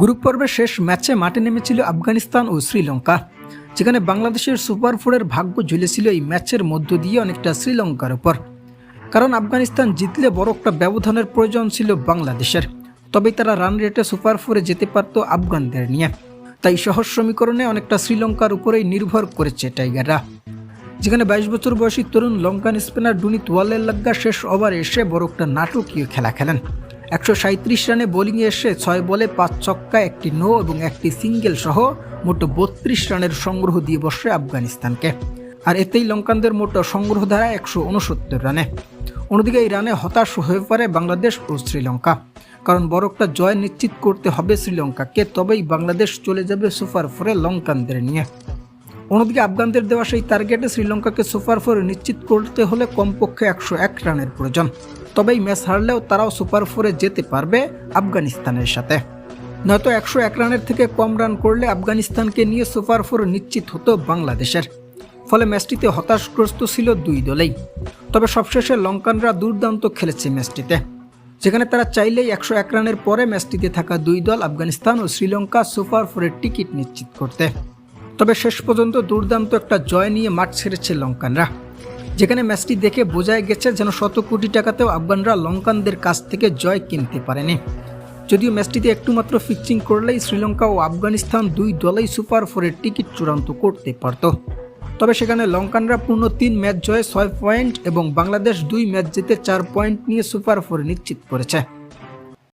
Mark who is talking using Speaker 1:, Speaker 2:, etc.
Speaker 1: Group পর্বের শেষ ম্যাচে মাঠে নেমেছিল আফগানিস্তান ও শ্রীলঙ্কা, যেখানে বাংলাদেশের সুপার ফোরের ভাগ্য ঝুলেছিল এই ম্যাচের মধ্য দিয়ে অনেকটা শ্রীলঙ্কার উপর। কারণ আফগানিস্তান জিতলে বড় একটা ব্যবধানের প্রয়োজন ছিল বাংলাদেশের তবে তারা রান রেটে সুপার ফোরে যেতে পারত আফগানদের নিয়ে। তাই সহজ সমীকরণে অনেকটা শ্রীলঙ্কার উপরেই নির্ভর করেছে টাইগাররা, যেখানে বাইশ বছর বয়সী তরুণ লঙ্কান স্পিনার ডুনিত ওয়ালের লাগ্গা শেষ ওভারে এসে বড় একটা নাটকীয় খেলা খেলেন। একশো রানে বোলিংয়ে এসে ছয় বলে পাঁচ ছক্কা, একটি নো এবং একটি সিঙ্গেল সহ মোট বত্রিশ রানের সংগ্রহ দিয়ে বসে আফগানিস্তানকে। আর এতেই লঙ্কানদের মোট সংগ্রহ ধারা একশো উনসত্তর রানে। অন্যদিকে এই রানে হতাশ হয়ে পড়ে বাংলাদেশ ও শ্রীলঙ্কা। কারণ বড় একটা জয় নিশ্চিত করতে হবে শ্রীলঙ্কাকে, তবেই বাংলাদেশ চলে যাবে সুপার ফোরে লঙ্কানদের নিয়ে। অন্যদিকে আফগানদের দেওয়া সেই টার্গেটে শ্রীলঙ্কাকে সুপার ফোর নিশ্চিত করতে হলে কমপক্ষে একশো এক রানের প্রয়োজন। তবেই ম্যাচ হারলেও তারাও সুপার ফোরে যেতে পারবে আফগানিস্তানের সাথে। নয়তো একশো এক রানের থেকে কম রান করলে আফগানিস্তানকে নিয়ে সুপার ফোর নিশ্চিত হতো বাংলাদেশের। ফলে ম্যাচটিতে হতাশগ্রস্ত ছিল দুই দলেই। তবে সবশেষে লঙ্কানরা দুর্দান্ত খেলেছে ম্যাচটিতে। যেখানে তারা চাইলেই একশো এক রানের পরে ম্যাচটিতে থাকা দুই দল আফগানিস্তান ও শ্রীলঙ্কা সুপার ফোরের টিকিট নিশ্চিত করতে। তবে শেষ পর্যন্ত দুর্দান্ত একটা জয় নিয়ে মাঠ ছেড়েছে লঙ্কানরা। যেখানে ম্যাচটি দেখে বোঝাই গেছে যেন শত কোটি টাকাতেও আফগানরা লঙ্কানদের কাছ থেকে জয় কিনতে পারেনি। যদিও ম্যাচটিতে একটুমাত্র ফিক্সিং করলেই শ্রীলঙ্কা ও আফগানিস্তান দুই দলেই সুপার ফোরের টিকিট চূড়ান্ত করতে পারত। তবে সেখানে লঙ্কানরা পূর্ণ তিন ম্যাচ জয়ে ছয় পয়েন্ট এবং বাংলাদেশ দুই ম্যাচ জিতে চার পয়েন্ট নিয়ে সুপার ফোরে নিশ্চিত করেছে।